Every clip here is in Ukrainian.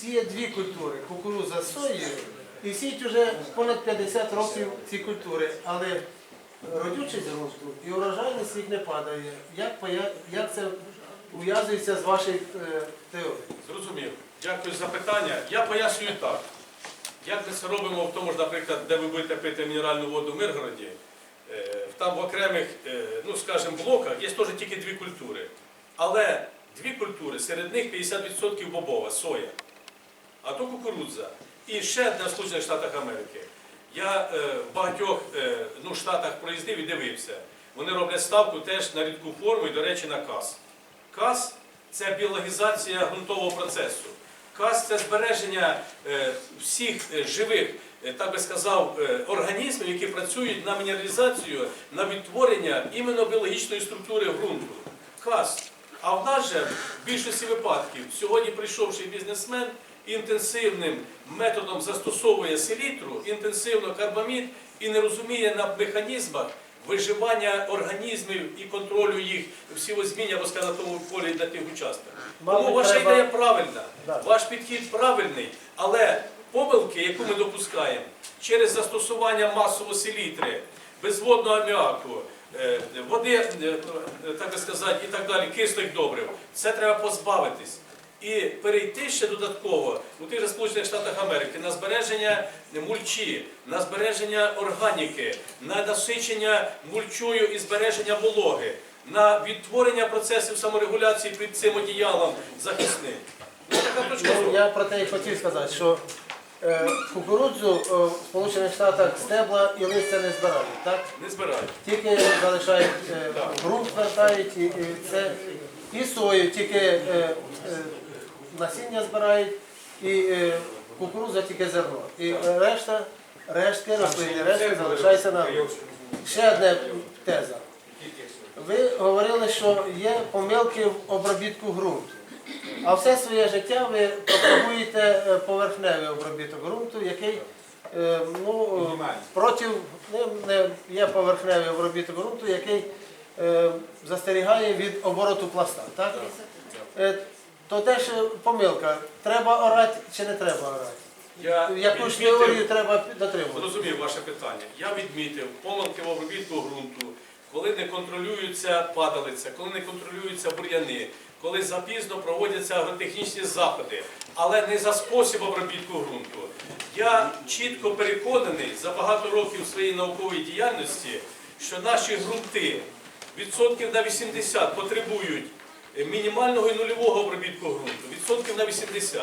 сіє дві культури кукурудза з соєю, і сіють вже понад 50 років ці культури. Але родючість ґрунту і урожайність їх не падає. Як, як це ув'язується з вашою е, теорією? Зрозумів. Дякую за питання. Я пояснюю так. Як ми це робимо в тому ж, наприклад, де ви будете пити мінеральну воду в Миргороді, е, там в окремих, е, ну скажімо, блоках є теж тільки дві культури. Але дві культури, серед них 50% бобова, соя, а то кукурудза. І ще в Сполучених Штатах Америки. Я е, в багатьох е, ну, штатах проїздив і дивився. Вони роблять ставку теж на рідку форму і, до речі, на каз. Каз це біологізація ґрунтового процесу. Каз це збереження е, всіх е, живих, е, так би сказав, е, організмів, які працюють на мінералізацію, на відтворення іменно біологічної структури ґрунту. Каз. А в нас же в більшості випадків сьогодні прийшовший бізнесмен інтенсивним методом застосовує селітру, інтенсивно карбамід і не розуміє на механізмах виживання організмів і контролю їх всівозміння, сказати, на полі на тих участках. Тому ваша треба- ідея правильна, Да. ваш підхід правильний, але помилки, яку ми допускаємо через застосування масово селітри, безводного аміаку, е, води, е, е, так би сказати, і так далі, кислих добрив, це треба позбавитись. І перейти ще додатково у тих же Сполучених Штатах Америки на збереження мульчі, на збереження органіки, на насичення мульчою і збереження вологи, на відтворення процесів саморегуляції під цим одіялом захисним. Ну, Ну, я про те і хотів сказати, що е, кукурудзу е, в Сполучених Штатах стебла і листя не збирають, так? Не збирають. Тільки залишають е, ґрунт, вертають, і, і це і сою, тільки е, е, насіння збирають, і е, кукурудза тільки зерно. І решта, рештки рослини, решта залишається на. Ще одна теза. Ви говорили, що є помилки в обробітку ґрунту. А все своє життя ви пропагуєте е, поверхневий обробіток ґрунту, який е, ну, проти не, не є поверхневий обробіток ґрунту, який е, застерігає від обороту пласта. Так? То теж помилка. Треба орати чи не треба орати? Я Яку ж відмітив- теорію треба дотримувати? Зрозумів ваше питання. Я відмітив помилки в обробітку ґрунту, коли не контролюється падалиця, коли не контролюються бур'яни, коли запізно проводяться агротехнічні заходи, але не за спосіб обробітку ґрунту. Я чітко переконаний за багато років своєї наукової діяльності, що наші ґрунти відсотків на 80 потребують мінімального і нульового обробітку ґрунту, відсотків на 80.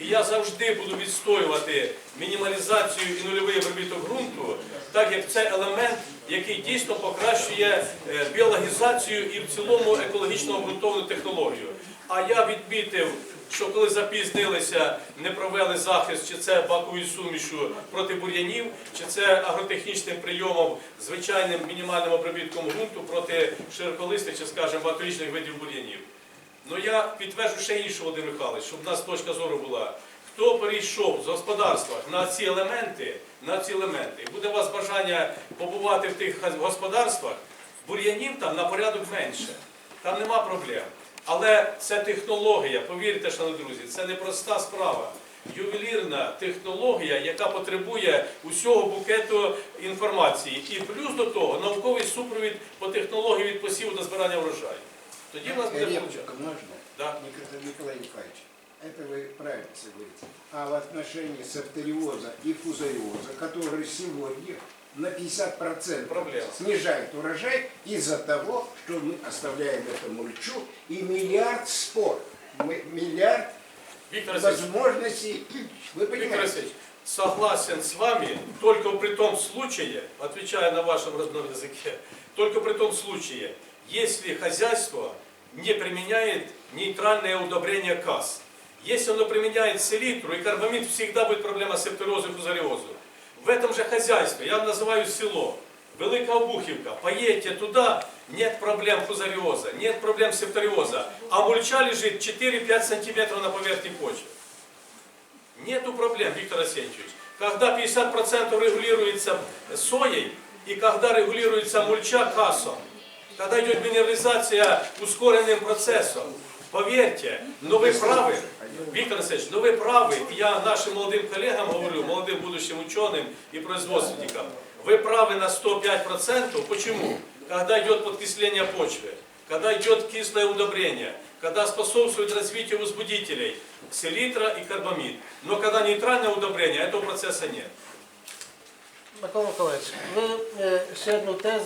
І я завжди буду відстоювати мінімалізацію і нульовий обробіток ґрунту, так як це елемент, який дійсно покращує е, біологізацію і в цілому екологічно обґрунтовану технологію. А я відмітив, що коли запізнилися, не провели захист, чи це баковою сумішу проти бур'янів, чи це агротехнічним прийомом, звичайним мінімальним обробітком ґрунту проти широколистих, чи, скажімо, багаторічних видів бур'янів. Ну я підтверджу ще інше, Володимир Михайлович, щоб в нас точка зору була. Хто перейшов з господарства на ці елементи, на ці елементи, буде у вас бажання побувати в тих господарствах, бур'янів там на порядок менше. Там нема проблем. Але це технологія, повірте, шановні друзі, це не проста справа. Ювелірна технологія, яка потребує усього букету інформації. І плюс до того науковий супровід по технології від посіву до збирання врожаю. Тоді в нас буде Реплика получати. можно? Да. Николай Николай Николаевич, это вы правильно говорите. А в отношении сартериоза и фузариоза, которые сегодня На 50% Проблема. снижают урожай из-за того, что мы оставляем эту мульчу и миллиард спор, мы- миллиард возможностей. Вы Виктор понимаете? Васильевич, согласен с вами, только при том случае, отвечая на вашем родном языке, только при том случае, если хозяйство не применяет нейтральное удобрение КАС. Если оно применяет селитру и карбамид, всегда будет проблема септориоза и фузариоза. В этом же хозяйстве, я называю село, Велика Обухівка, поедете туда, нет проблем фузариоза, нет проблем септориоза, а мульча лежит 4-5 сантиметров на поверхне почвы. Нету проблем, Виктор Арсеньевич. Когда 50% регулируется соей и когда регулируется мульча кассом, когда идет минерализация ускоренным процессом, поверьте, но вы правы, Віктор Васильович, ну ви праві, і я нашим молодим колегам говорю, молодим будущим ученым и производственникам, вы правы на 105%. Почему? Когда идет подкисление почвы, когда идет кислое удобрение, когда способствует развитию возбудителей, селитра и карбамид. Но когда нейтральное удобрение, этого процесса нет. Микола Миколаївич, ви е, ще одну тезу